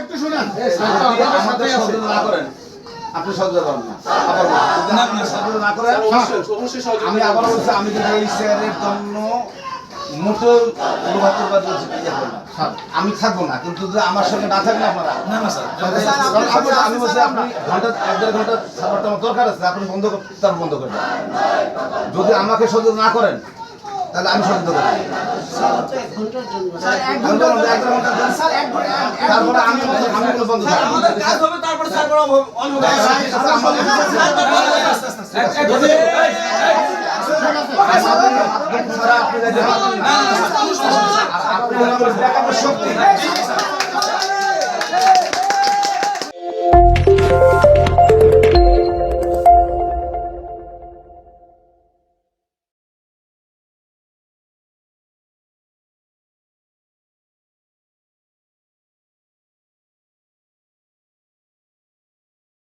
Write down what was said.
একটু শুনেন আমাদের সহযোগিতা না করেন আপনি সহযোগিতা করেন। না আবার করেন আমি আবার বলছি আমি কিন্তু এই শেয়ারের জন্য মোটেও ইয়ে। আমি থাকব না কিন্তু আমার সঙ্গে না থাকেন আপনারা না না স্যার আপনি- আমি বলছি আপনি ঘণ্টা এক দেড় ঘণ্টা সার্ভারটা আমার দরকার আছে আপনি বন্ধ কর- তার বন্ধ করে দেন। যদি আমাকে সহযোগিতা না করেন তাহলে আমি সহযোগিতা করব। তারপরে আমি বন্ধ তারপরে স্যার বড় অন হবে আমরা- ছাড়া আপনি যাইতে পারবেন না। আর আপনি হলেন আমাদের ব্যাকআপের শক্তি